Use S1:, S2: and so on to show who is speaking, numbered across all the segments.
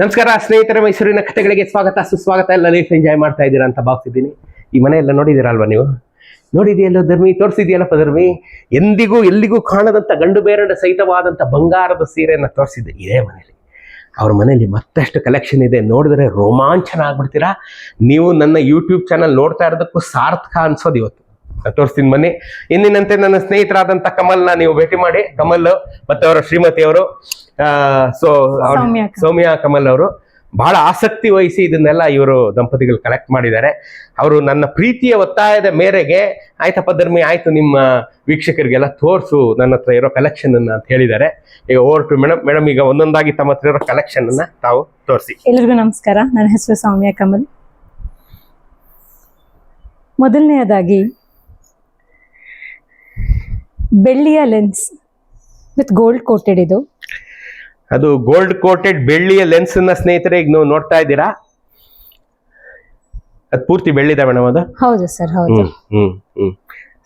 S1: ನಮಸ್ಕಾರ, ಸ್ನೇಹಿತರ, ಮೈಸೂರಿನ ಕಥೆಗಳಿಗೆ ಸ್ವಾಗತ, ಸುಸ್ವಾಗತ. ಎಲ್ಲ ಲೈಫ್ ಎಂಜಾಯ್ ಮಾಡ್ತಾ ಇದ್ದೀರಾ ಅಂತ ಭಾವಿಸಿದ್ದೀನಿ ಈ ಮನೆ ಎಲ್ಲ ನೀವು? ನೋಡಿದೆಯಲ್ಲ ಧರ್ಮಿ ತೋರಿಸಿದೆಯಲ್ಲಪ್ಪ ಧರ್ಮಿ? ಎಂದಿಗೂ ಎಲ್ಲಿಗೂ ಕಾಣದಂಥ ಗಂಡು ಬೇರಡ ಸಹಿತವಾದಂಥ ಬಂಗಾರದ ಸೀರೆಯನ್ನು ತೋರಿಸಿದ್ದೆ ಇದೇ ಮನೇಲಿ ಅವ್ರ ಮನೇಲಿ ಮತ್ತಷ್ಟು ಕಲೆಕ್ಷನ್ ಇದೆ. ನೋಡಿದ್ರೆ ರೋಮಾಂಚನ ಆಗ್ಬಿಡ್ತೀರಾ? ನೀವು ನನ್ನ ಯೂಟ್ಯೂಬ್ ಚಾನಲ್ ನೋಡ್ತಾ ಇರೋದಕ್ಕೂ ಸಾರ್ಥಕ ಅನ್ಸೋದು ಇವತ್ತು. ತೋರಿಸ್ತೀನಿ ಬನ್ನಿ. ಇಂದಿನಂತೆ ನನ್ನ ಸ್ನೇಹಿತರಾದಂತ ಕಮಲ್ನ ನೀವು ಭೇಟಿ ಮಾಡಿ. ಕಮಲ್ ಮತ್ತೆ ಅವರ ಶ್ರೀಮತಿ ಅವರು ಸೊ
S2: ಸೌಮ್ಯ ಕಮಲ್.
S1: ಸೌಮ್ಯ ಕಮಲ್ ಅವರು ಬಹಳ ಆಸಕ್ತಿ ವಹಿಸಿ ಇದನ್ನೆಲ್ಲ ಇವರು ದಂಪತಿಗಳು ಕಲೆಕ್ಟ್ ಮಾಡಿದ್ದಾರೆ. ಅವರು ನನ್ನ ಪ್ರೀತಿಯ ಒತ್ತಾಯದ ಮೇರೆಗೆ ಆಯ್ತಪ್ಪ ಧರ್ಮಿ ಆಯ್ತು ನಿಮ್ಮ ವೀಕ್ಷಕರಿಗೆಲ್ಲ ತೋರಿಸು ನನ್ನ ಹತ್ರ ಇರೋ ಕಲೆಕ್ಷನ್ ಅನ್ನ ಅಂತ ಹೇಳಿದ್ದಾರೆ. ಈಗ ಓವರ್ ಟು ಮೇಡಮ್ ಮೇಡಮ್ ಈಗ ಒಂದೊಂದಾಗಿ ತಮ್ಮ ಹತ್ರ ಇರೋ ಕಲೆಕ್ಷನ್ ಅನ್ನ ತಾವು ತೋರಿಸಿ.
S2: ಎಲ್ರಿಗೂ ನಮಸ್ಕಾರ. ನನ್ನ ಹೆಸರು ಸೌಮ್ಯ ಕಮಲ್. ಮೊದಲನೆಯದಾಗಿ ಬೆಳ್ಳಿಯ ಲೆನ್ಸ್ ವಿತ್ ಗೋಲ್ಡ್ ಕೋಟೆಡ್ ಇದು?
S1: ಅದು ಗೋಲ್ಡ್ ಕೋಟೆಡ್ ಬೆಳ್ಳಿಯ ಲೆನ್ಸ್ ಅನ್ನ ಸ್ನೇಹಿತರೆ ಈಗ ನೀವು ನೋಡ್ತಾ ಇದ್ದೀರಾ? ಅದು ಪೂರ್ತಿ ಬೆಳ್ಳಿದ ಮೇಡಮ್ ಅದು?
S2: ಹೌದು ಸರ್ ಹೌದು.
S1: ಹ್ಮ್ ಹ್ಮ್ ಹ್ಮ್.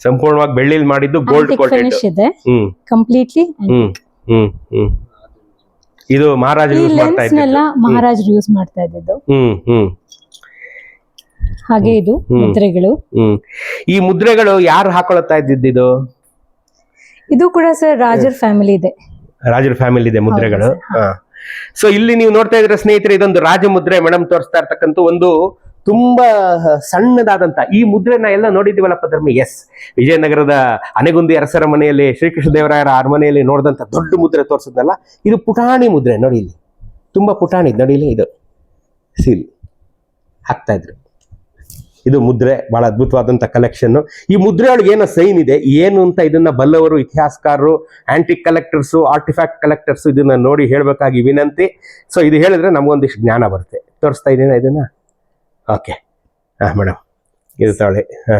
S1: ಸಂಪೂರ್ಣವಾಗಿ ಬೆಳ್ಳಿಲ್ ಮಾಡಿದ್ದು ಗೋಲ್ಡ್ ಕೋಟೆಡ್
S2: ಫಿನಿಶ್ ಇದೆ.
S1: Hmm.
S2: Completely
S1: hmm hmm hmm. ಇದು ಮಹಾರಾಜರು
S2: ಈ
S1: ಯೂಸ್ ಮಾಡ್ತಾ
S2: ಲೆನ್ಸ್ ನೆಲ್ಲ ಮಹಾರಾಜರು ಯೂಸ್ ಮಾಡ್ತಾ ಇದ್ದಿದ್ದು.
S1: ಹ್ಮ್ ಹ್ಮ್.
S2: ಹಾಗೆ ಇದು
S1: ಹ್ಮ್.
S2: ಮುದ್ರೆಗಳು.
S1: ಹ್ಮ್. ಈ ಮುದ್ರೆಗಳು ಯಾರು ಹಾಕೊಳ್ತಾ ಇದ್ದಿದ್ದು?
S2: ಇದು ಕೂಡ ಸರ್ ರಾಜರ್ ಫ್ಯಾಮಿಲಿ ಇದೆ.
S1: ರಾಜರ ಫ್ಯಾಮಿಲಿ ಇದೆ ಮುದ್ರೆಗಳು. ಸೊ ಇಲ್ಲಿ ನೀವು ನೋಡ್ತಾ ಇದ್ರೆ ಸ್ನೇಹಿತರೆ ಇದೊಂದು ರಾಜ ಮುದ್ರೆ ಮೇಡಮ್ ತೋರಿಸ್ತಾ ಇರ್ತಕ್ಕಂಥ ಒಂದು ತುಂಬಾ ಸಣ್ಣದಾದಂತ ಈ ಮುದ್ರೆನ ಎಲ್ಲ ನೋಡಿದೀವಲ್ಲಪ್ಪ ಧರ್ಮಿ ಎಸ್ ವಿಜಯನಗರದ ಅನೆಗುಂದಿ ಅರಸರ ಮನೆಯಲ್ಲಿ ಶ್ರೀಕೃಷ್ಣ ದೇವರಾಯರ ಅರಮನೆಯಲ್ಲಿ ನೋಡಿದಂತ ದೊಡ್ಡ ಮುದ್ರೆ ತೋರಿಸಿದ್ನಲ್ಲ? ಇದು ಪುಟಾಣಿ ಮುದ್ರೆ ನೋಡಿ ಇಲ್ಲಿ. ತುಂಬಾ ಪುಟಾಣಿ ನೋಡಿ ಇಲ್ಲಿ ಇದು. ಸೀಲ್ ಹಾಕ್ತಾ ಇದ್ರು. ಇದು ಮುದ್ರೆ, ಬಹಳ ಅದ್ಭುತವಾದಂತ ಕಲೆಕ್ಷನ್ ಈ ಮುದ್ರೆ ಒಳಗೆ ಏನೋ ಸೈನ್ ಇದೆ. ಏನು ಅಂತ ಇದನ್ನ ಬಲ್ಲವರು, ಇತಿಹಾಸಕಾರರು ಆಂಟಿಕ್ ಕಲೆಕ್ಟರ್ಸ್ ಆರ್ಟಿಫ್ಯಾಕ್ಟ್ ಕಲೆಕ್ಟರ್ಸ್ ಇದನ್ನ ನೋಡಿ ಹೇಳಬೇಕಾಗಿ ವಿನಂತಿ. ಸೊ ಇದು ಹೇಳಿದ್ರೆ ನಮಗೊಂದಿಷ್ಟು ಜ್ಞಾನ ಬರುತ್ತೆ. ತೋರಿಸ್ತಾ ಇದ್ದೀನ ಇದನ್ನ? ಓಕೆ ಹಾ ಮೇಡಮ್ ಇದು ತಾಳೆ. ಹಾ.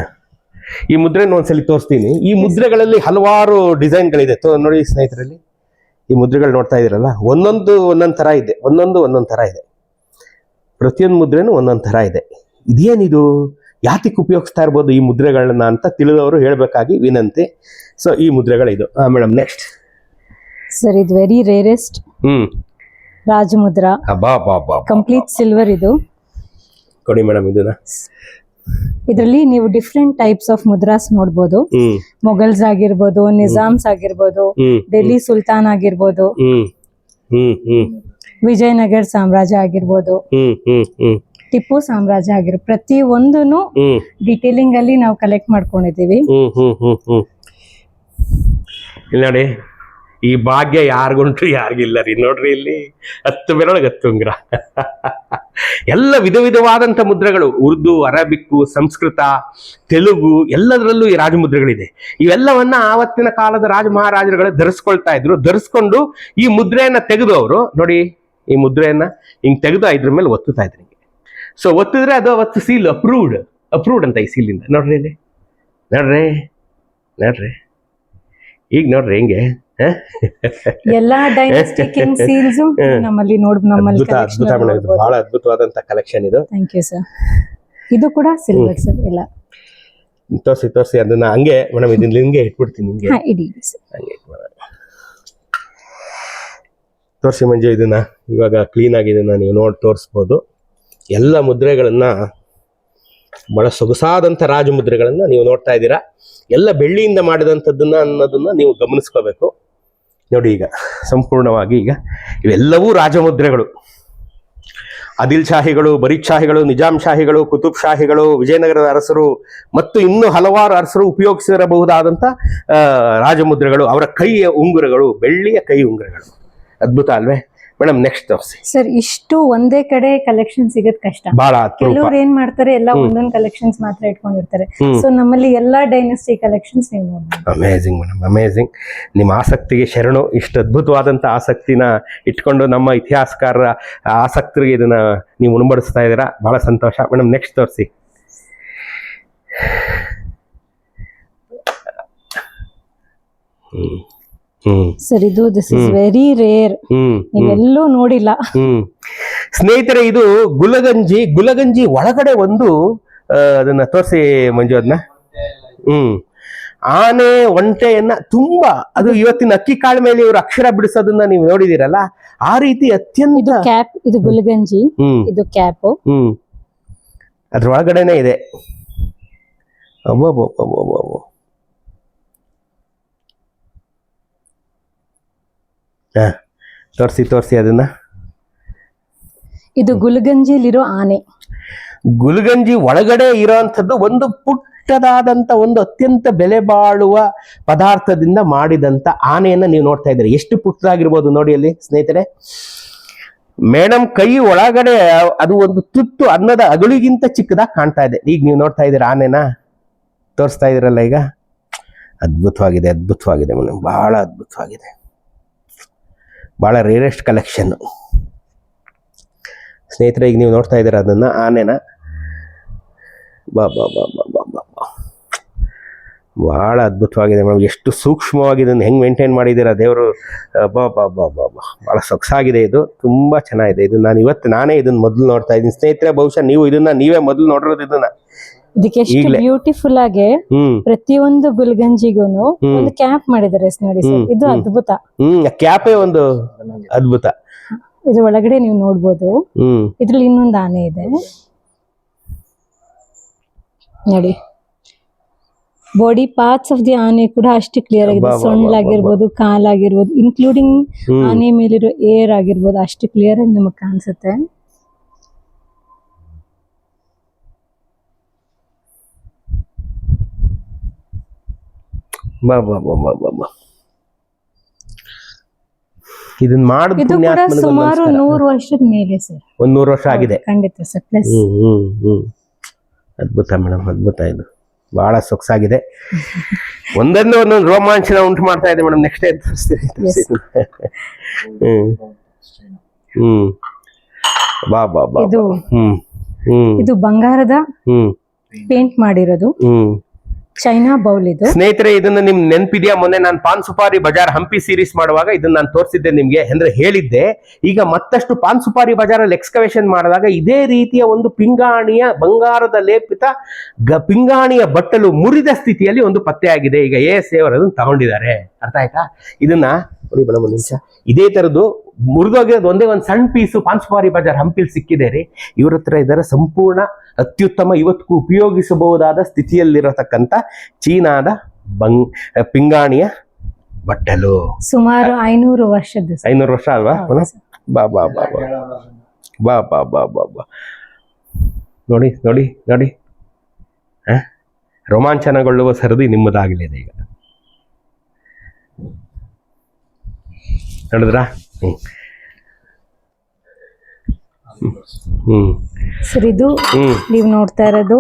S1: ಈ ಮುದ್ರೆನ ಒಂದ್ಸಲಿ ತೋರಿಸ್ತೀನಿ. ಈ ಮುದ್ರೆಗಳಲ್ಲಿ ಹಲವಾರು ಡಿಸೈನ್ಗಳಿದೆ. ತೋ, ನೋಡಿ ಸ್ನೇಹಿತರಲ್ಲಿ. ಈ ಮುದ್ರೆಗಳು ನೋಡ್ತಾ ಇದ್ದೀರಲ್ಲ? ಒಂದೊಂದು ಒಂದೊಂದು ಥರ ಇದೆ. ಒಂದೊಂದು ಒಂದೊಂದು ಥರ ಇದೆ. ಪ್ರತಿಯೊಂದು ಮುದ್ರೆನೂ ಒಂದೊಂದು ಥರ ಇದೆ. ಇದೇನಿದು? ಯಾತಕ್ಕೆ ಉಪಯೋಗಿಸ್ತಾ ಇರ್ಬೋದು ಈ ಮುದ್ರೆಗಳನ್ನ ಅಂತ ತಿಳಿದವರು ಹೇಳಬೇಕಾಗಿ ವಿನಂತಿ. ಸೊ ಈ ಮುದ್ರೆಗಳಿದು. ಮೇಡಮ್ ನೆಕ್ಸ್ಟ್
S2: ಸರ್ ಇದು ವೆರಿ ರೇರೆಸ್ಟ್
S1: ಹ್ಮ್.
S2: ರಾಜ
S1: ಮುದ್ರಾ ಬಾ ಬಾ
S2: ಕಂಪ್ಲೀಟ್ ಸಿಲ್ವರ್ ಇದು.
S1: ಕೊಡಿ ಮೇಡಮ್ ಇದನ್ನ.
S2: ಇದರಲ್ಲಿ ನೀವು ಡಿಫ್ರೆಂಟ್ ಟೈಪ್ಸ್ ಆಫ್ ಮುದ್ರಾಸ್ ನೋಡ್ಬೋದು.
S1: ಹ್ಮ್.
S2: ಮೊಘಲ್ಸ್ ಆಗಿರ್ಬೋದು ನಿಜಾಮ್ಸ್ ಆಗಿರ್ಬೋದು ಡೆಲ್ಲಿ ಸುಲ್ತಾನ್ ಆಗಿರ್ಬೋದು ವಿಜಯನಗರ ಸಾಮ್ರಾಜ್ಯ ಆಗಿರ್ಬೋದು. ಟಿಪ್ಪು ಸಾಮ್ರಾಜ್ಯ ಆಗಿರೋ ಪ್ರತಿ
S1: ಒಂದು
S2: ಡಿಟೇಲಿಂಗ್ ಅಲ್ಲಿ ನಾವು ಕಲೆಕ್ಟ್ ಮಾಡ್ಕೊಂಡಿದೀವಿ
S1: ಹ್ಮ್ ಹ್ಮ್ ಹ್ಮ್ ಹ್ಮ್. ಇಲ್ಲಿ ನೋಡಿ ಈ ಭಾಗ್ಯ ಯಾರಿಗುಂಟು ಯಾರಿಗಿಲ್ಲ ರೀ. ನೋಡ್ರಿ ಇಲ್ಲಿ ಹತ್ತು ಬೆರಳಗೆ ಹತ್ತು ಉಂಗ್ರ. ಎಲ್ಲ ವಿಧ ವಿಧವಾದಂಥ ಮುದ್ರೆಗಳು ಉರ್ದು ಅರಬಿಕ್ಕು ಸಂಸ್ಕೃತ ತೆಲುಗು ಎಲ್ಲದರಲ್ಲೂ ಈ ರಾಜಮುದ್ರೆಗಳಿದೆ. ಇವೆಲ್ಲವನ್ನ ಆವತ್ತಿನ ಕಾಲದ ರಾಜ ಮಹಾರಾಜರುಗಳು ಧರಿಸ್ಕೊಳ್ತಾ ಇದ್ರು. ಧರಿಸ್ಕೊಂಡು ಈ ಮುದ್ರೆಯನ್ನ ತೆಗೆದು ಅವರು ನೋಡಿ ಈ ಮುದ್ರೆಯನ್ನ ಹಿಂಗ್ ತೆಗೆದು ಇದ್ರ ಮೇಲೆ ಒತ್ತುತ್ತಾ ಇದ್ರು. ಸೊ ಒತ್ತಿದ್ರೆ ಅದು ಅವತ್ತು ಸೀಲ್ ಅಪ್ರೂವ್ಡ್ ಅಪ್ರೂವ್ಡ್ ಅಂತ ಈ ಸೀಲಿಂದ ನೋಡ್ರಿ ಇಲ್ಲಿ. ನೋಡ್ರಿ ನೋಡ್ರಿ. ಈಗ ನೋಡ್ರಿ ಹೆಂಗೆ? ಹ?
S2: ಎಲ್ಲಾ ಡೈನೆಸ್ಟಿ ಕಿಂಗ್ ಸೀಲ್ಸ್ ನಮ್ಮಲ್ಲಿ ನೋಡ್ ನಮ್ಮಲ್ಲಿ
S1: ಅದ್ಭುತ ಅದ್ಭುತ ಮೇಡಮ್ ಇದು ಬಹಳ ಅದ್ಭುತವಾದಂತ ಕಲೆಕ್ಷನ್ ಇದು.
S2: ಥ್ಯಾಂಕ್ ಯು ಸರ್ ಇದು ಕೂಡ ಸಿಲ್ವರ್ ಸರ್ ಎಲ್ಲ.
S1: ತೋರಿಸಿ ತೋರಿಸಿ ಅದನ್ನ ಹಂಗೆ ಮೇಡಮ್ ಇದನ್ನ ಹಿಂಗೆ ಇಟ್ಬಿಡ್ತೀನಿ ನಿಮಗೆ.
S2: ಹಾ ಇಡಿ sir.
S1: ಹಂಗೆ ಇಟ್ಬಿಡೋಣ. ತೋರಿಸಿ ಮಂಜು ಇದನ್ನ. ಇವಾಗ ಕ್ಲೀನ್ ಆಗಿದೆ ಇದನ್ನ ನೀವು ನೋಡಿ ತೋರಿಸ್ಬೋದು. ಎಲ್ಲ ಮುದ್ರೆಗಳನ್ನು ಬಹಳ ಸೊಗಸಾದಂಥ ರಾಜಮುದ್ರೆಗಳನ್ನು ನೀವು ನೋಡ್ತಾ ಇದ್ದೀರಾ. ಎಲ್ಲ ಬೆಳ್ಳಿಯಿಂದ ಮಾಡಿದಂಥದ್ದನ್ನ ಅನ್ನೋದನ್ನ ನೀವು ಗಮನಿಸ್ಕೋಬೇಕು. ನೋಡಿ ಈಗ, ಸಂಪೂರ್ಣವಾಗಿ ಈಗ ಇವೆಲ್ಲವೂ ರಾಜಮುದ್ರೆಗಳು. ಅದಿಲ್ ಶಾಹಿಗಳು, ಬರೀದ್ ಶಾಹಿಗಳು ನಿಜಾಮ್ ಶಾಹಿಗಳು, ಕುತುಬ್ ಶಾಹಿಗಳು, ವಿಜಯನಗರದ ಅರಸರು ಮತ್ತು ಇನ್ನೂ ಹಲವಾರು ಅರಸರು ಉಪಯೋಗಿಸಿರಬಹುದಾದಂಥ ರಾಜಮುದ್ರೆಗಳು, ಅವರ ಕೈಯ ಉಂಗುರಗಳು, ಬೆಳ್ಳಿಯ ಕೈ ಉಂಗುರಗಳು. ಅದ್ಭುತ ಅಲ್ವೇ? ಮೇಡಮ್ ನೆಕ್ಸ್ಟ್ ತೋರಿಸಿ.
S2: ಸರ್ ಇಷ್ಟು ಒಂದೇ ಕಡೆ ಕಲೆಕ್ಷನ್ ಸಿಗದ್ ಕಷ್ಟ.
S1: ಬಹಳ
S2: ಕೆಲವ್ರು ಏನ್ ಮಾಡ್ತಾರೆ ಎಲ್ಲ ಒಂದೊಂದು ಕಲೆಕ್ಷನ್ಸ್ ಮಾತ್ರ ಇಟ್ಕೊಂಡಿರ್ತಾರೆ. ಸೊ ನಮ್ಮಲ್ಲಿ ಎಲ್ಲಾ ಡೈನಸ್ಟಿ ಕಲೆಕ್ಷನ್ಸ್ ನೀವು ನೋಡ್ಬೋದು.
S1: ಅಮೇಝಿಂಗ್ ಮೇಡಮ್ ಅಮೇಝಿಂಗ್ ನಿಮ್ಮ ಆಸಕ್ತಿಗೆ ಶರಣು ಇಷ್ಟು ಅದ್ಭುತವಾದಂತ ಆಸಕ್ತಿನ ಇಟ್ಕೊಂಡು ನಮ್ಮ ಇತಿಹಾಸಕಾರರ ಆಸಕ್ತರಿಗೆ ಇದನ್ನ ನೀವು ಉಣಬಡಿಸ್ತಾ ಇದ್ದೀರಾ? ಬಹಳ ಸಂತೋಷ. ಮೇಡಮ್ ನೆಕ್ಸ್ಟ್ ತೋರಿಸಿ. ಹ್ಮ್.
S2: ಸರ್ ಇದು this is very rare
S1: hmm.
S2: ನೋಡಿಲ್ಲ.
S1: ಸ್ನೇಹಿತರೆ ಇದು ಗುಲಗಂಜಿ ಗುಲಗಂಜಿ ಒಳಗಡೆ ಒಂದು ಅದನ್ನ ತೋರಿಸಿ ಮಂಜು ಅದನ್ನ ಹ್ಮ್. ಆನೆ ಒಂಟೆಯನ್ನ ತುಂಬಾ ಅದು ಇವತ್ತಿನ ಅಕ್ಕಿ ಕಾಳ ಮೇಲೆ ಇವರು ಅಕ್ಷರ ಬಿಡಿಸೋದನ್ನ ನೀವು ನೋಡಿದಿರಲ್ಲ ಆ ರೀತಿ
S2: ಇದು
S1: ಅತ್ಯಂತ
S2: ಕ್ಯಾಪ್ ಇದು ಗುಲಗಂಜಿ ಇದು ಕ್ಯಾಪ್.
S1: ಹ್ಮ್. ಅದ್ರೊಳಗಡೆನೆ ಇದೆ. ಅಬ್ಬಬ್ಬಬ್ಬಬ್ಬಬ್ಬ. ಹ ತೋರಿಸಿ ತೋರಿಸಿ ಅದನ್ನ.
S2: ಇದು ಗುಲ್ಗಂಜಿಲಿರೋ ಆನೆ.
S1: ಗುಲ್ಗಂಜಿ ಒಳಗಡೆ ಇರೋಂಥದ್ದು ಒಂದು ಪುಟ್ಟದಾದಂಥ ಒಂದು ಅತ್ಯಂತ ಬೆಲೆ ಬಾಳುವ ಪದಾರ್ಥದಿಂದ ಮಾಡಿದಂತ ಆನೆಯನ್ನು ನೀವು ನೋಡ್ತಾ ಇದ್ದೀರಿ. ಎಷ್ಟು ಪುಟ್ಟದಾಗಿರ್ಬೋದು ನೋಡಿ ಅಲ್ಲಿ ಸ್ನೇಹಿತರೆ. ಮೇಡಮ್ ಕೈ ಒಳಗಡೆ ಅದು ಒಂದು ತುತ್ತು ಅನ್ನದ ಅಗುಳಿಗಿಂತ ಚಿಕ್ಕದಾಗಿ ಕಾಣ್ತಾ ಇದೆ. ಈಗ ನೀವು ನೋಡ್ತಾ ಇದ್ದೀರ ಆನೆನ? ತೋರಿಸ್ತಾ ಇದ್ದೀರಲ್ಲ ಈಗ? ಅದ್ಭುತವಾಗಿದೆ ಅದ್ಭುತವಾಗಿದೆ ಮೇಡಮ್ ಬಹಳ ಅದ್ಭುತವಾಗಿದೆ. ಬಹಳ ರೇರೆಸ್ಟ್ ಕಲೆಕ್ಷನ್ನು ಸ್ನೇಹಿತರೆ, ಈಗ ನೀವು ನೋಡ್ತಾ ಇದ್ದೀರ ಅದನ್ನು? ಆನೆನ? ಬಾ ಬಾ ಬಾ ಬಾ ಬಾ ಬಾ ಬಾ. ಭಾಳ ಅದ್ಭುತವಾಗಿದೆ ಮೇಡಮ್. ಎಷ್ಟು ಸೂಕ್ಷ್ಮವಾಗಿ ಇದನ್ನು. ಹೆಂಗೆ ಮೇಂಟೈನ್ ಮಾಡಿದ್ದೀರಾ ದೇವರು? ಬಾ ಬಾ ಬಾ ಬಾ ಬಾ. ಭಾಳ ಸೊಗಸಾಗಿದೆ ಇದು. ತುಂಬ ಚೆನ್ನಾಗಿದೆ. ಇದು ನಾನು ಇವತ್ತು ನಾನೇ ಇದನ್ನು ಮೊದಲು ನೋಡ್ತಾ ಇದ್ದೀನಿ. ಸ್ನೇಹಿತರೆ, ಬಹುಶಃ ನೀವು ಇದನ್ನು ನೀವೇ ಮೊದಲು ನೋಡಿರೋದು ಇದನ್ನ.
S2: ಇದಕ್ಕೆ ಎಷ್ಟು. ಬ್ಯೂಟಿಫುಲ್ ಆಗಿ ಪ್ರತಿಯೊಂದು ಗುಲ್ಗಂಜಿಗೂನು ಒಂದು ಕ್ಯಾಪ್ ಮಾಡಿದ್ದಾರೆ ನೋಡಿ ಸರ್. ಇದು ಅದ್ಭುತ.
S1: ಕ್ಯಾಪೇ ಒಂದು ಅದ್ಭುತ.
S2: ಇದ್ರ ಒಳಗಡೆ ನೀವು ನೋಡ್ಬೋದು. ಇದ್ರಲ್ಲಿ ಇನ್ನೊಂದು ಆನೆ ಇದೆ. ನೋಡಿ. ಬಾಡಿ ಪಾರ್ಟ್ಸ್ ಆಫ್ ದಿ ಆನೆ ಕೂಡ ಅಷ್ಟು ಕ್ಲಿಯರ್ ಆಗಿದೆ.
S1: ಸೊಂಡ್ ಆಗಿರ್ಬೋದು
S2: ಕಾಲ್ ಆಗಿರ್ಬೋದು ಇನ್ಕ್ಲೂಡಿಂಗ್ ಆನೆ ಮೇಲಿರೋ ಏರ್ ಆಗಿರ್ಬೋದು ಅಷ್ಟು ಕ್ಲಿಯರ್ ಆಗಿ ನಿಮಗೆ ಕಾಣಿಸುತ್ತೆ.
S1: ಬಾ ಬಾ ಬಾ ಬಾ ಬಾ ಬಾ. ಇದನ್ನ ಮಾಡಿದ
S2: ಇದು ಕೂಡ ಸುಮಾರು ನೂರು ವರ್ಷದ ಮೇಲೆ ಸರ್
S1: ಒಂದು ನೂರು ವರ್ಷ ಆಗಿದೆ.
S2: ಖಂಡಿತ ಸರ್ ಪ್ಲಸ್
S1: ಹ್ಮ್ ಹ್ಮ್ ಹ್ಮ್. ಅದ್ಭುತ ಮೇಡಮ್ ಅದ್ಭುತ ಇದು. ಬಹಳ ಸೊಗಸಾಗಿದೆ. ಒಂದೊಂದು ಒಂದೊಂದು ರೋಮಾಂಚನ ಉಂಟು ಮಾಡ್ತಾ ಇದೆ ಮೇಡಮ್. ನೆಕ್ಸ್ಟ್ ಟೈಮ್ ತೋರಿಸ್ತೀನಿ. ಹ್ಮ್. ಹ್ಮ್. ಬಾ ಬಾ ಬಾ
S2: ಇದು
S1: ಹ್ಮ್ ಹ್ಮ್.
S2: ಇದು ಬಂಗಾರದ
S1: ಹ್ಮ್.
S2: ಪೇಂಟ್ ಮಾಡಿರೋದು.
S1: ಹ್ಮ್.
S2: ಚೈನಾ ಬೌಲ್ ಇದು.
S1: ಸ್ನೇಹಿತರೆ, ಇದನ್ನ ನಿಮ್ ನೆನ್ಪಿದ್ಯಾ? ಮೊನ್ನೆ ನಾನು ಪಾನ್ ಸುಪಾರಿ ಬಜಾರ್ ಹಂಪಿ ಸೀರೀಸ್ ಮಾಡುವಾಗ ಇದನ್ನ ನಾನು ತೋರಿಸಿದ್ದೆ ನಿಮ್ಗೆ, ಅಂದ್ರೆ ಹೇಳಿದ್ದೆ. ಈಗ ಮತ್ತಷ್ಟು ಪಾನ್ ಸುಪಾರಿ ಬಜಾರಲ್ಲಿ ಎಕ್ಸ್ಕವೇಷನ್ ಮಾಡಿದಾಗ ಇದೇ ರೀತಿಯ ಒಂದು ಪಿಂಗಾಣಿಯ ಬಂಗಾರದ ಲೇಪಿತ ಪಿಂಗಾಣಿಯ ಬಟ್ಟಲು ಮುರಿದ ಸ್ಥಿತಿಯಲ್ಲಿ ಒಂದು ಪತ್ತೆಯಾಗಿದೆ ಈಗ ಎ ಎಸ್ ಅವರು ಅದನ್ನ ತಗೊಂಡಿದ್ದಾರೆ. ಅರ್ಥ ಆಯ್ತಾ? ಇದನ್ನ ನೋಡಿ ಮೇಡಮ್ ಒಂದು ನಿಮಿಷ. ಇದೇ ತರದ್ದು ಮುರಿದೋಗಿರೋದು ಒಂದೇ ಒಂದು ಸಣ್ಣ ಪೀಸು ಪಾಂಚುಪಾರಿ ಬಜಾರ್ ಹಂಪಿಲ್ ಸಿಕ್ಕಿದೆ ರೀ. ಇವ್ರ ಹತ್ರ ಇದರ ಸಂಪೂರ್ಣ ಅತ್ಯುತ್ತಮ ಇವತ್ತಿಗೂ ಉಪಯೋಗಿಸಬಹುದಾದ ಸ್ಥಿತಿಯಲ್ಲಿರತಕ್ಕಂಥ ಚೀನಾದ ಬಂಗ್ ಪಿಂಗಾಣಿಯ ಬಟ್ಟಲು.
S2: ಸುಮಾರು ಐನೂರು ವರ್ಷದ.
S1: ಐನೂರು ವರ್ಷ ಅಲ್ವಾ? ಬಾ ಬಾ ಬಾ ಬಾ. ಬಾ ಬಾ ಬಾ ಬಾ ಬಾ. ನೋಡಿ ನೋಡಿ ನೋಡಿ. ಹ? ರೋಮಾಂಚನಗೊಳ್ಳುವ ಸರದಿ ನಿಮ್ಮದಾಗಲಿದೆ ಈಗ. ಹ್ಮ್.
S2: ಸರ್ ಇದು
S1: ಹ್ಮ್.
S2: ನೀವು ನೋಡ್ತಾ ಇರೋದು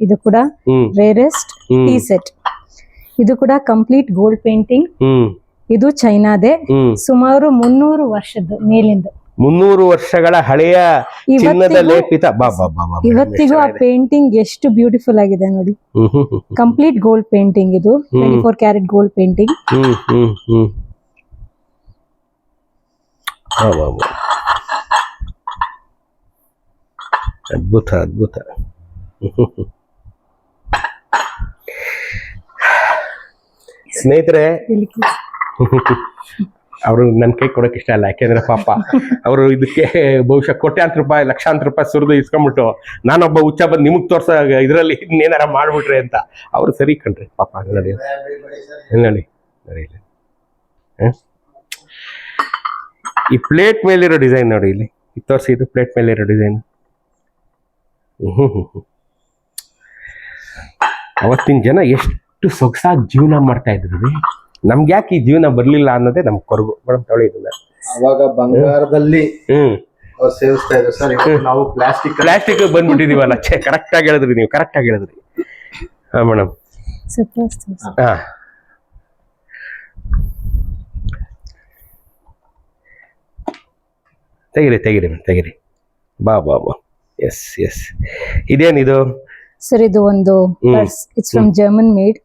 S2: ಇದು ಕೂಡ
S1: ಹ್ಮ್.
S2: ರೇರೆಸ್ಟ್
S1: ಹ್ಮ್.
S2: Tea set. ಇದು ಕೂಡ ಕಂಪ್ಲೀಟ್ ಗೋಲ್ಡ್ ಪೇಂಟಿಂಗ್. ಇದು ಚೈನಾದೇ. ಸುಮಾರು ಮುನ್ನೂರು ವರ್ಷದ್ದು ಮೇಲಿಂದ.
S1: ಮುನ್ನೂರು ವರ್ಷಗಳ ಹಳೆಯ ಚಿನ್ನದ
S2: ಇವತ್ತಿಗೂ-
S1: ಲೇಪಿತ ಬಾ ಬಾ ಬಾ ಬಾ
S2: ಇವತ್ತಿಗೂ ಆ ಪೇಂಟಿಂಗ್ ಎಷ್ಟು ಬ್ಯೂಟಿಫುಲ್ ಆಗಿದೆ ನೋಡಿ.
S1: Hmm hmm hmm
S2: complete gold painting ಇದು. Twenty four carat gold painting.
S1: Hmm hmm hmm. ವಾ. ಅದ್ಭುತ ಅದ್ಭುತ ಸ್ನೇಹಿತರೆ, ಅವರು ನನ್ನ ಕೈ ಕೊಡೋಕೆ ಇಷ್ಟ ಇಲ್ಲ ಯಾಕೆಂದ್ರೆ ಪಾಪ ಅವರು ಇದಕ್ಕೆ ಬಹುಶಃ ಕೋಟ್ಯಾಂತರ ರೂಪಾಯಿ, ಲಕ್ಷಾಂತರ ರೂಪಾಯಿ ಸುರಿದು ಇಸ್ಕೊಂಡ್ಬಿಟ್ಟು ನಾನೊಬ್ಬ ಹುಚ್ಚ ಬಂದು ನಿಮಗೆ ತೋರ್ಸೋ ಇದರಲ್ಲಿ ಇನ್ನೇನಾರ ಮಾಡ್ಬಿಟ್ರೆ ಅಂತ ಅವರು ಸರಿ ಕಣ್ರಿ, ಪಾಪ, ನೋಡಿ ನೋಡಿ ಇಲ್ಲಿ ಹ? ಈ ಪ್ಲೇಟ್ ಮೇಲಿರೋ ಡಿಸೈನ್ ನೋಡಿ ಇಲ್ಲಿ. ಈ ತೋರಿಸಿ ಇದು ಪ್ಲೇಟ್ ಮೇಲಿರೋ ಡಿಸೈನ್. ಅವತ್ತಿನ ಜನ ಎಷ್ಟು ಸೊಗಸಾಗಿ ಜೀವನ ಮಾಡ್ತಾ ಇದ್ರು ನಮ್ಗೆ ಯಾಕೆ ಈ ಜೀವನ ಬರ್ಲಿಲ್ಲ ಅನ್ನೋದೇ ನಮ್ ಕೊರಗು. ಮೇಡಮ್ ತೊಳಿ ಇದನ್ನ.
S3: ಅವಾಗ ಬಂಗಾರದಲ್ಲಿ
S1: ಹ್ಮ್.
S3: ಸೇವಿಸ್ತಾ ಇದ್ರು. ಸರ್ ಇವತ್ತು ನಾವು ಪ್ಲಾಸ್ಟಿಕ್
S1: ಪ್ಲಾಸ್ಟಿಕ್ ಬಂದ್ಬಿಟ್ಟಿದೀವಲ್ಲ ಛೇ ಕರೆಕ್ಟ್ ಆಗಿ ಹೇಳಿದ್ರಿ ನೀವು ಕರೆಕ್ಟ್ ಆಗಿ ಹೇಳಿದ್ರಿ. ಹಾ ಮೇಡಮ್ ಹಾ. ತೆಗಿರಿ ತೆಗಿರಿ ತೆಗಿರಿ. ಬಾ ಬಾ ಬಾ. ಎಸ್ ಎಸ್ ಇದೇನಿದು
S2: ಸರ್ ಇದು ಒಂದು it's from German made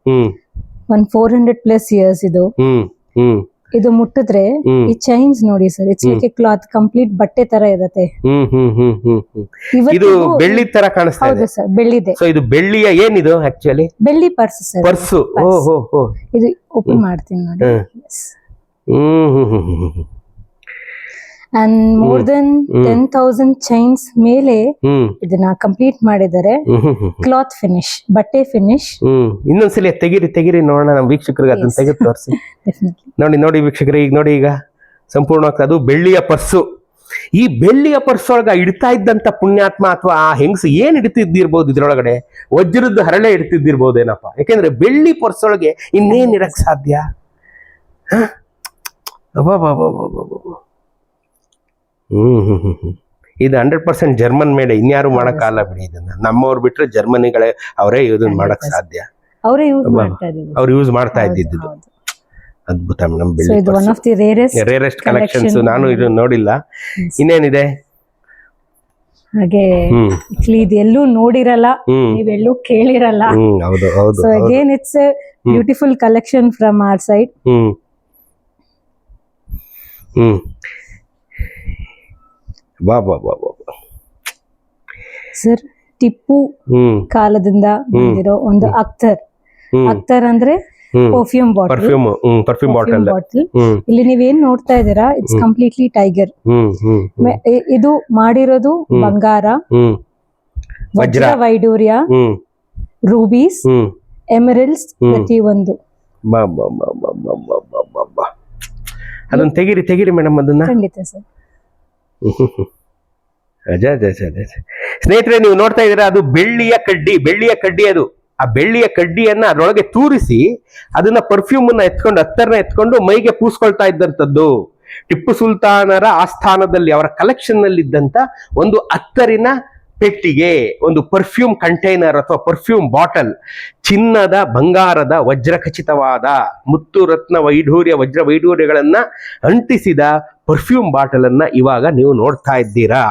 S2: one four hundred plus years ಇದು. ಇದು ಮುಟ್ಟಿದ್ರೆ ಈ ಚೈನ್ಸ್ ನೋಡಿ sir. It's like a cloth complete ಬಟ್ಟೆ ತರ ಇರತ್ತೆ.
S1: ಇದು ಬೆಳ್ಳಿ ತರ ಕಾಣಿಸ್ತಾ ಇದೆ.
S2: ಸರ್ ಬೆಳ್ಳಿದೆ.
S1: ಸೊ ಇದು ಬೆಳ್ಳಿಯ ಏನಿದು ಆಕ್ಚುಲಿ
S2: ಬೆಳ್ಳಿ ಪರ್ಸ್ ಸರ್.
S1: ಪರ್ಸ್ ಓ ಹೋ ಹೋ
S2: ಇದು ಓಪನ್ ಮಾಡ್ತೀನಿ ನೋಡಿ.
S1: Hmm hmm hmm.
S2: And more then. Ten thousand chains ಮೇಲೆ ಇದನ್ನ ಕಂಪ್ಲೀಟ್ ಮಾಡಿದ್ದಾರೆ ಕ್ಲಾತ್ ಫಿನಿಶ್ ಬಟ್ಟೆ ಫಿನಿಶ್
S1: ಇನ್ನೊಂದ್ಸಲ ತೆಗಿರಿ ತೆಗಿರಿ ನೋಡೋಣ ನಮ್ಮ ವೀಕ್ಷಕರಿಗೆ ಅದನ್ನ. ತೆಗೆದು ತೋರಿಸಿ. ನೋಡಿ ನೋಡಿ ವೀಕ್ಷಕರು ಈಗ ನೋಡಿ ಈಗ ಸಂಪೂರ್ಣವಾಗಿ ಅದು ಬೆಳ್ಳಿಯ ಪರ್ಸು. ಈ ಬೆಳ್ಳಿಯ ಪರ್ಸ್ ಒಳಗ ಇಡ್ತಾ ಇದ್ದಂತ ಪುಣ್ಯಾತ್ಮ ಅಥವಾ ಆ ಹೆಂಗಸು ಏನ್ ಇಡ್ತಿದ್ದಿರ್ಬೋದು ಇದ್ರೊಳಗಡೆ? ವಜ್ರದ ಹರಳೆ ಇಡ್ತಿದ್ದಿರ್ಬೋದೇನಪ್ಪ? ಯಾಕೆಂದ್ರೆ ಬೆಳ್ಳಿ ಪರ್ಸ್ ಒಳಗೆ ಇನ್ನೇನ್ ಇಡಕ್ ಸಾಧ್ಯ? ಹ? ಅಬ್ಬಬ್ಬಬ್ಬಬ್ಬಬ್ಬಬ್ಬ. ಹ್ಮ್. ಹ್ಮ್ ಹ್ಮ್ ಹ್ಮ್ ಇದು ಹಂಡ್ರೆಡ್ ಪರ್ಸೆಂಟ್ ಜರ್ಮನ್ ಮೇಡ ಇನ್ಯಾರು ಮಾಡಕ್ಕಾಗಲ್ಲ ಬಿಡಿ ಇದನ್ನ. ನಮ್ಮವ್ರು ಬಿಟ್ರೆ ಜರ್ಮನಿಗಳೇ ಅವರೇ ಇದನ್ನ ಮಾಡಕ್ ಸಾಧ್ಯ.
S2: ಅವರೇ ಯೂಸ್ ಮಾಡ್ತಾ
S1: ಅವ್ರು ಯೂಸ್ ಮಾಡ್ತಾ ಇದ್ದಿದ್ದು. ಅದ್ಭುತ ಮೇಡಮ್
S2: ರೇರೆಸ್ಟ್
S1: ಕಲೆಕ್ಷನ್ಸ್ ನಾನು ಇದು ನೋಡಿಲ್ಲ. ಇನ್ನೇನಿದೆ?
S2: ಹಾಗೆ ಇದು ಎಲ್ಲೂ ನೋಡಿರಲ್ಲ ನೀವೆಲ್ಲೂ ಕೇಳಿರಲ್ಲ.
S1: ಹ್ಮ್ ಹೌದು ಹೌದು
S2: so. Again it's beautiful collection from our side
S1: hmm. Hmm. ಬಾ ಬಾ ಬಾ ಬಾ
S2: ಸರ್ ಟಿಪ್ಪು ಕಾಲದಿಂದ ಬಂದಿರೋ ಒಂದು ಅಖ್ತರ್. ಅಖ್ತರ್ ಅಂದ್ರೆ ಪರ್ಫ್ಯೂಮ್ ಬಾಟಲ್
S1: ಪರ್ಫ್ಯೂಮ್ ಬಾಟಲ್
S2: ಇಲ್ಲಿ ನೀವೇನ್ ನೋಡ್ತಾ ಇದ್ದೀರಾ? ಇಟ್ಸ್ ಕಂಪ್ಲೀಟ್ಲಿ ಟೈಗರ್ ಇದು ಮಾಡಿರೋದು ಬಂಗಾರ
S1: ವಜ್ರ
S2: ವೈಡೂರ್ಯ ರೂಬೀಸ್ ಎಮರಲ್ಸ್
S1: ಪ್ರತಿ ಒಂದು ಅದನ್ನ ತೆಗಿರಿ ತೆಗಿರಿ ಮೇಡಮ್ ಅದನ್ನ.
S2: ಖಂಡಿತ ಸರ್.
S1: ಅಜ ಅಜ ಅಜ. ಸ್ನೇಹಿತರೆ, ನೀವು ನೋಡ್ತಾ ಇದ್ದೀರಾ, ಅದು ಬೆಳ್ಳಿಯ ಕಡ್ಡಿ ಬೆಳ್ಳಿಯ ಕಡ್ಡಿ ಅದು ಆ ಬೆಳ್ಳಿಯ ಕಡ್ಡಿಯನ್ನ ಅದರೊಳಗೆ ತೂರಿಸಿ ಅದನ್ನ ಪರ್ಫ್ಯೂಮ್ ಅನ್ನ ಎತ್ಕೊಂಡು ಹತ್ತರನ್ನ ಎತ್ಕೊಂಡು ಮೈಗೆ ಪೂಸ್ಕೊಳ್ತಾ ಇದ್ದಂಥದ್ದು ಟಿಪ್ಪು ಸುಲ್ತಾನರ ಆಸ್ಥಾನದಲ್ಲಿ, ಅವರ ಕಲೆಕ್ಷನ್ನಲ್ಲಿ ಇದ್ದಂತ ಒಂದು ಅತ್ತರಿನ ಪೆಟ್ಟಿಗೆ, ಒಂದು ಪರ್ಫ್ಯೂಮ್ ಕಂಟೈನರ್ ಅಥವಾ ಪರ್ಫ್ಯೂಮ್ ಬಾಟಲ್ ಚಿನ್ನದ, ಬಂಗಾರದ ವಜ್ರ ಖಚಿತವಾದ ಮುತ್ತು ರತ್ನ ವೈಢೂರ್ಯ, ವಜ್ರ ವೈಢೂರ್ಯಗಳನ್ನ ಅಂಟಿಸಿದ ಪರ್ಫ್ಯೂಮ್ ಬಾಟಲ್ ಅನ್ನ ಇವಾಗ ನೀವು ನೋಡ್ತಾ ಇದ್ದೀರಾ.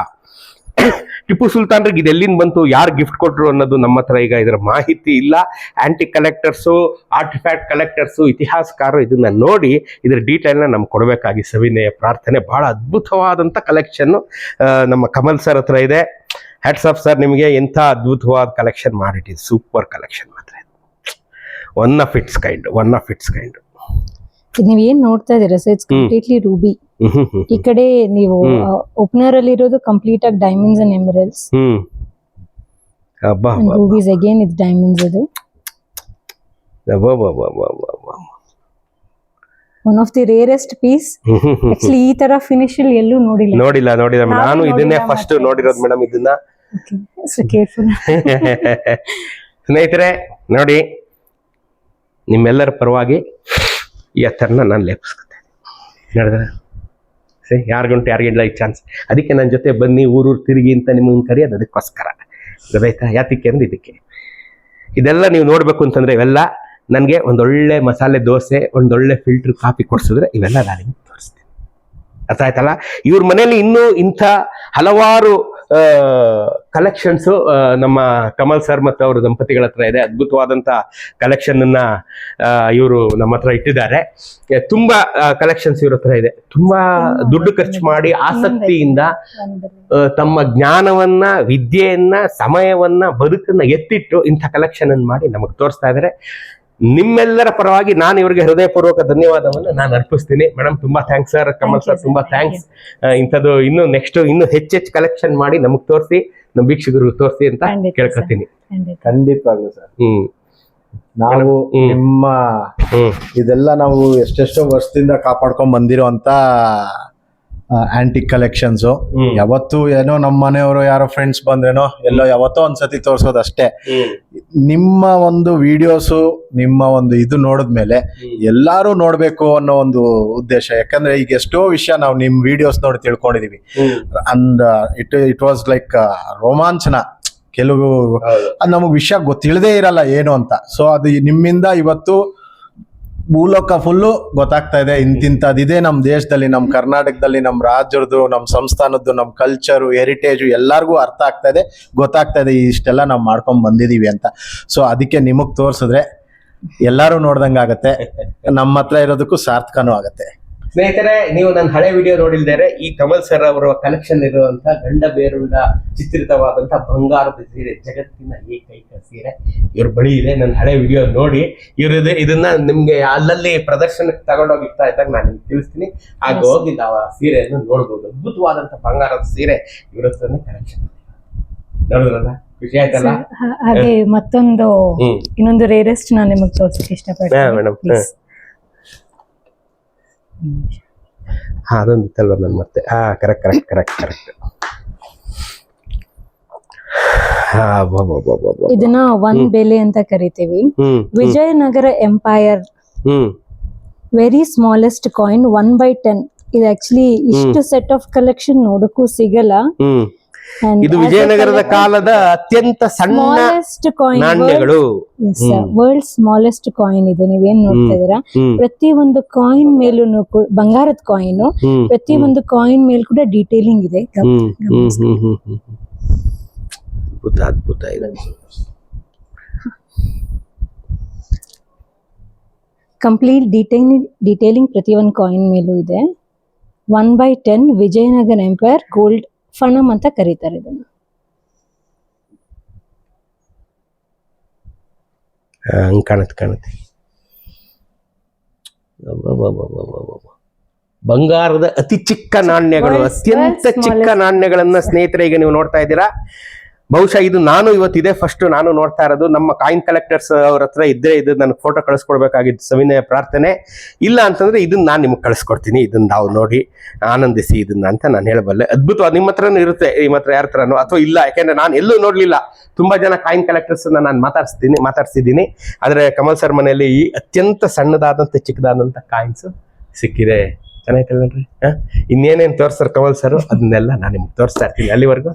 S1: ಟಿಪ್ಪು ಸುಲ್ತಾನ್ರಿಗೆ ಇದೆಲ್ಲಿಂದ ಬಂತು, ಯಾರು ಗಿಫ್ಟ್ ಕೊಟ್ಟರು ಅನ್ನೋದು ನಮ್ಮ ಹತ್ರ ಈಗ ಇದರ ಮಾಹಿತಿ ಇಲ್ಲ. ಆಂಟಿ ಕಲೆಕ್ಟರ್ಸು ಆರ್ಟಿಫ್ಯಾಕ್ಟ್ ಕಲೆಕ್ಟರ್ಸು ಇತಿಹಾಸಕಾರರು ಇದನ್ನ ನೋಡಿ ಇದರ ಡೀಟೇಲ್ನ ನಮ್ಗೆ ಕೊಡಬೇಕಾಗಿ ಸವಿನಯ ಪ್ರಾರ್ಥನೆ. ಬಹಳ ಅದ್ಭುತವಾದಂಥ ಕಲೆಕ್ಷನ್ನು ನಮ್ಮ ಕಮಲ್ ಸರ್ ಹತ್ರ ಇದೆ. ಹ್ಯಾಟ್ಸ್ ಆಫ್ ಸರ್ ನಿಮಗೆ ಎಂಥ ಅದ್ಭುತವಾದ ಕಲೆಕ್ಷನ್ ಮಾಡಿಟ್ಟಿದೆ. ಸೂಪರ್ ಕಲೆಕ್ಷನ್ ಮಾತ್ರ one of its kind one of its kind
S2: ನೀವು ಏನ್ ನೋಡ್ತಾ ಇದೀರಾ ಸರ್ ಇಟ್ಸ್ ಕಂಪ್ಲೀಟ್ಲಿ ರೂಬಿ ಈ ಕಡೆ ನೀವು ಓಪನರ್ ಅಲ್ಲಿ ಇರೋದು ಕಂಪ್ಲೀಟ್ ಆಗಿ diamonds and emeralds rubies again ಇದು ಡೈಮಂಡ್ಸ್ ಅದು. One of the rarest piece actually ಈ ತರ ಫಿನಿಶ್ ಎಲ್ಲೂ ನೋಡಿಲ್ಲ.
S1: ನೋಡಿಲ್ಲ ನೋಡಿಲ್ಲ. ನಾನು ಇದನ್ನೇ ಫಸ್ಟ್ ನೋಡಿರೋದು ಮೇಡಮ್ ಇದನ್ನ ಸ್ನೇಹಿತರೆ, ನೋಡಿ, ನಿಮ್ಮೆಲ್ಲರ ಪರವಾಗಿ ಈ ಹತ್ತರನ್ನ ನಾನು ಲೇಪಿಸ್ಕೊತೆ ನಡೆದ ಸರಿ ಯಾರಿಗುಂಟು ಯಾರಿಗಿಲ್ಲ ಈ ಚಾನ್ಸ್ ಅದಕ್ಕೆ ನನ್ನ ಜೊತೆ ಬನ್ನಿ, ಊರೂರು ತಿರುಗಿ ಅಂತ ನಿಮ್ಮನ್ನು ಕರೆಯೋದು ಅದಕ್ಕೋಸ್ಕರ. ಗೊತ್ತಾಯ್ತಾ? ಯಾತಕ್ಕೆ ಅಂದ್ರೆ ಇದಕ್ಕೆ. ಇದೆಲ್ಲ ನೀವು ನೋಡಬೇಕು ಅಂತಂದ್ರೆ ಇವೆಲ್ಲ ನನಗೆ ಒಂದೊಳ್ಳೆ ಮಸಾಲೆ ದೋಸೆ, ಒಂದೊಳ್ಳೆ ಫಿಲ್ಟರ್ ಕಾಫಿ ಕೊಡಿಸಿದ್ರೆ ಇವೆಲ್ಲ ನಾನು ನಿಮ್ಗೆ ತೋರಿಸ್ತೀನಿ. ಅರ್ಥ ಆಯ್ತಲ್ಲ? ಇವ್ರ ಮನೇಲಿ ಇನ್ನೂ ಇಂಥ ಹಲವಾರು ಕಲೆಕ್ಷನ್ಸ್ ನಮ್ಮ ಕಮಲ್ ಸರ್ ಮತ್ತು ಅವರ ದಂಪತಿಗಳ ಹತ್ರ ಇದೆ. ಅದ್ಭುತವಾದಂಥ ಕಲೆಕ್ಷನ್ ಅನ್ನ ಇವರು ನಮ್ಮ ಹತ್ರ ಇಟ್ಟಿದ್ದಾರೆ. ತುಂಬ ಕಲೆಕ್ಷನ್ಸ್ ಇವ್ರ ಹತ್ರ ಇದೆ. ತುಂಬಾ ದುಡ್ಡು ಖರ್ಚು ಮಾಡಿ ಆಸಕ್ತಿಯಿಂದ ತಮ್ಮ ಜ್ಞಾನವನ್ನ ವಿದ್ಯೆಯನ್ನ ಸಮಯವನ್ನ ಬದುಕನ್ನ ಎತ್ತಿಟ್ಟು ಇಂಥ ಕಲೆಕ್ಷನ್ ಅನ್ನು ಮಾಡಿ ನಮಗೆ ತೋರಿಸ್ತಾ ಇದ್ದಾರೆ ನಿಮ್ಮೆಲ್ಲರ ಪರವಾಗಿ ನಾನು ಇವರಿಗೆ ಹೃದಯಪೂರ್ವಕ ಧನ್ಯವಾದವನ್ನು ನಾನು ಅರ್ಪಿಸ್ತೀನಿ. ಮೇಡಮ್ ತುಂಬಾ ಥ್ಯಾಂಕ್ಸ್ ಸರ್ ಕಮಲ್ ಸರ್ ತುಂಬಾ ಥ್ಯಾಂಕ್ಸ್ ಇಂಥದ್ದು ಇನ್ನು ನೆಕ್ಸ್ಟ್ ಇನ್ನು ಹೆಚ್ಚೆಚ್ಚು ಕಲೆಕ್ಷನ್ ಮಾಡಿ ನಮಗ್ ತೋರಿಸಿ ನಮ್ಮ ವೀಕ್ಷಕರು ತೋರಿಸಿ ಅಂತ. ಕೇಳ್ಕೊತೀನಿ.
S3: ಖಂಡಿತವಾಗ್ಲು ಸರ್
S1: ಹ್ಮ್.
S3: ನಾವು ನಿಮ್ಮ ಇದೆಲ್ಲ ನಾವು ಎಷ್ಟೆಷ್ಟೋ ವರ್ಷದಿಂದ ಕಾಪಾಡ್ಕೊಂಡ್ ಬಂದಿರೋ ಅಂತ ಆಂಟಿಕ್ ಕಲೆಕ್ಷನ್ಸ್. ಯಾವತ್ತು ಏನೋ ನಮ್ಮ ಮನೆಯವರು ಯಾರೋ ಫ್ರೆಂಡ್ಸ್ ಬಂದ್ರೇನೋ ಎಲ್ಲೋ ಯಾವತ್ತೋ ಒಂದ್ಸತಿ ತೋರ್ಸೋದು ಅಷ್ಟೇ ನಿಮ್ಮ ಒಂದು ವಿಡಿಯೋಸು ನಿಮ್ಮ ಒಂದು ಇದು ನೋಡಿದ್ಮೇಲೆ ಎಲ್ಲಾರು ನೋಡ್ಬೇಕು ಅನ್ನೋ ಒಂದು ಉದ್ದೇಶ. ಯಾಕಂದ್ರೆ ಈಗ ಎಷ್ಟೋ ವಿಷಯ ನಾವು ನಿಮ್ ವಿಡಿಯೋಸ್ ನೋಡಿ ತಿಳ್ಕೊಂಡಿದೀವಿ. And it it was like ರೋಮಾಂಚನ. ಕೆಲವು ನಮಗ್ ವಿಷಯ ಗೊತ್ತಿಳದೇ ಇರಲ್ಲ ಏನು ಅಂತ. ಸೊ ಅದು ನಿಮ್ಮಿಂದ ಇವತ್ತು ಭೂಲೋಕ ಫುಲ್ಲು ಗೊತ್ತಾಗ್ತಾ ಇದೆ. ಇಂತಿಂಥದ್ದಿದೆ ನಮ್ಮ ದೇಶದಲ್ಲಿ ನಮ್ಮ ಕರ್ನಾಟಕದಲ್ಲಿ ನಮ್ಮ ರಾಜ್ಯದ್ದು ನಮ್ಮ ಸಂಸ್ಥಾನದ್ದು ನಮ್ಮ ಕಲ್ಚರು ಹೆರಿಟೇಜು ಎಲ್ಲರಿಗೂ ಅರ್ಥ ಆಗ್ತಾ ಇದೆ. ಗೊತ್ತಾಗ್ತಾ ಇದೆ ಇಷ್ಟೆಲ್ಲ ನಾವು ಮಾಡ್ಕೊಂಡು ಬಂದಿದೀವಿ ಅಂತ. ಸೊ ಅದಕ್ಕೆ ನಿಮಗೆ ತೋರಿಸಿದ್ರೆ ಎಲ್ಲರೂ ನೋಡ್ದಂಗೆ ಆಗುತ್ತೆ ನಮ್ಮ ಹತ್ರ ಇರೋದಕ್ಕೂ ಸಾರ್ಥಕನೂ ಆಗತ್ತೆ.
S1: ಸ್ನೇಹಿತರೆ ನೀವು ನನ್ನ ಹಳೆ ವಿಡಿಯೋ ನೋಡಿಲ್ದರೆ ಈ ಕಮಲ್ ಸರ್ ಅವರ ಕಲೆಕ್ಷನ್ ಇರುವಂತ ಗಂಡ ಬೇರುಂಡ ಚಿತ್ರಿತವಾದಂತಹ ಬಂಗಾರದ ಸೀರೆ ಜಗತ್ತಿನ ಏಕೈಕ ಸೀರೆ. ಇವ್ರ ಬಳಿ ಇದೆ ನನ್ನ ಹಳೆ ವಿಡಿಯೋ ನೋಡಿ. ಇವ್ರ ಇದನ್ನ ನಿಮ್ಗೆ ಅಲ್ಲಲ್ಲಿ ಪ್ರದರ್ಶನಕ್ಕೆ ತಗೊಂಡೋಗಿ ಇರ್ತಾ ಇದ್ದಾಗ ನಾನು ನಿಮ್ಗೆ ತಿಳಿಸ್ತೀನಿ. ಆಗ ಹೋಗಿ ನಾವು ಆ ಸೀರೆಯನ್ನು ನೋಡ್ಬೋದು. ಅದ್ಭುತವಾದಂತ ಬಂಗಾರದ ಸೀರೆ ಇವ್ರ ಹತ್ರನೇ ಕಲೆಕ್ಷನ್ ನೋಡಿದ್ರಲ್ಲ? ಖುಷಿ ಆಯ್ತಲ್ಲ?
S2: ಹಾಗೆ ಮತ್ತೊಂದು ಇನ್ನೊಂದು ರೇರೆಸ್ಟ್ ನಾನು ನಿಮಗೆ ತೋರಿಸಕ್ಕೆ ಇಷ್ಟಪಡ್ತೀನಿ.
S1: ಹಾ ಅದೊಂದು ಇತ್ತಲ್ವ ನನ್ ಮತ್ತೆ. ಹಾ ಕರೆಕ್ಟ್ ಕರೆಕ್ಟ್ ಕರೆಕ್ಟ್ ಕರೆಕ್ಟ್.
S2: ಇದನ್ನ ಒಂದ್ ಬೆಲೆ ಅಂತ ಕರಿತೀವಿ. Vijayanagara empire very smallest coin one by ten ಇದು ಆಕ್ಚುಲಿ ಇಷ್ಟು ಸೆಟ್ ಆಫ್ ಕಲೆಕ್ಷನ್ ನೋಡಕ್ಕೂ ಸಿಗಲ್ಲ.
S1: ಇದು ವಿಜಯನಗರದ ಕಾಲದ ಅತ್ಯಂತ ಸಣ್ಣ
S2: ಸ್ಮಾಲೆಸ್ಟ್ ಕಾಯಿನ್
S1: ನಾಣ್ಯಗಳು.
S2: ವರ್ಲ್ಡ್ ಸ್ಮಾಲೆಸ್ಟ್ ಕಾಯಿನ್ ಇದು. ನೀವೇನ್ ನೋಡ್ತಾ ಇದೀರಾ ಪ್ರತಿ ಒಂದು ಕಾಯಿನ್ ಮೇಲೂ ಬಂಗಾರದ ಕಾಯಿನ್ ಪ್ರತಿ ಒಂದು ಕಾಯಿನ್ ಮೇಲ್ ಕೂಡ ಡೀಟೇಲಿಂಗ್ ಇದೆ.
S1: ಅದ್ಭುತ ಅದ್ಭುತ ಇದೆ.
S2: ಕಂಪ್ಲೀಟ್ ಡೀಟೇಲಿಂಗ್ ಡೀಟೇಲಿಂಗ್ ಪ್ರತಿ ಒಂದು ಕಾಯಿನ್ ಮೇಲೂ ಇದೆ. One by ten Vijayanagara empire gold fanam ಅಂತ ಕರೀತಾರೆ ಇದನ್ನ.
S1: ಕಾಣುತ್ತೆ ಕಾಣುತ್ತೆ. ಬಂಗಾರದ ಅತಿ ಚಿಕ್ಕ ನಾಣ್ಯಗಳು ಅತ್ಯಂತ ಚಿಕ್ಕ ನಾಣ್ಯಗಳನ್ನ ಸ್ನೇಹಿತರೆ ಈಗ ನೀವು ನೋಡ್ತಾ ಇದ್ದೀರಾ. ಬಹುಶಃ ಇದು ನಾನು ಇವತ್ತು ಇದೇ ಫಸ್ಟ್ ನಾನು ನೋಡ್ತಾ ಇರೋದು ನಮ್ಮ ಕಾಯಿನ್ ಕಲೆಕ್ಟರ್ಸ್ ಅವ್ರ ಹತ್ರ ಇದ್ರೆ ಇದು ನನಗೆ ಫೋಟೋ ಕಳಿಸ್ಕೊಡ್ಬೇಕಾಗಿದ್ದು ಸವಿನಯ ಪ್ರಾರ್ಥನೆ. ಇಲ್ಲ ಅಂತಂದ್ರೆ ಇದನ್ನ ನಾನು ನಿಮ್ಗೆ ಕಳಿಸ್ಕೊಡ್ತೀನಿ. ಇದನ್ನ ನಾವು ನೋಡಿ ಆನಂದಿಸಿ ಇದನ್ನ ಅಂತ ನಾನು ಹೇಳಬಲ್ಲೆ. ಅದ್ಭುತವಾದ ನಿಮ್ಮ ಹತ್ರನೂ ಇರುತ್ತೆ ನಿಮ್ಮ ಹತ್ರ ಯಾರ ಹತ್ರನೂ. ಅಥವಾ ಇಲ್ಲ, ಯಾಕೆಂದ್ರೆ ನಾನು ಎಲ್ಲೂ ನೋಡಲಿಲ್ಲ. ತುಂಬಾ ಜನ ಕಾಯಿನ್ ಕಲೆಕ್ಟರ್ಸ್ ನಾನು ಮಾತಾಡ್ಸ್ತೀನಿ ಮಾತಾಡ್ಸಿದ್ದೀನಿ. ಆದರೆ ಕಮಲ್ ಸರ್ ಮನೆಯಲ್ಲಿ ಈ ಅತ್ಯಂತ ಸಣ್ಣದಾದಂತ, ಚಿಕ್ಕದಾದಂತ ಕಾಯಿನ್ಸ್ ಸಿಕ್ಕಿದೆ. ಚೆನ್ನಾಯ್ತಲ್ರಿ ಹಾ? ಇನ್ನೇನೇನು ತೋರಿಸ್ತಾರೆ ಕಮಲ್ ಸರ್ ಅದನ್ನೆಲ್ಲ ನಾನು ನಿಮ್ಗೆ ತೋರಿಸ್ತಾ ಇರ್ತೀನಿ. ಅಲ್ಲಿವರೆಗೂ.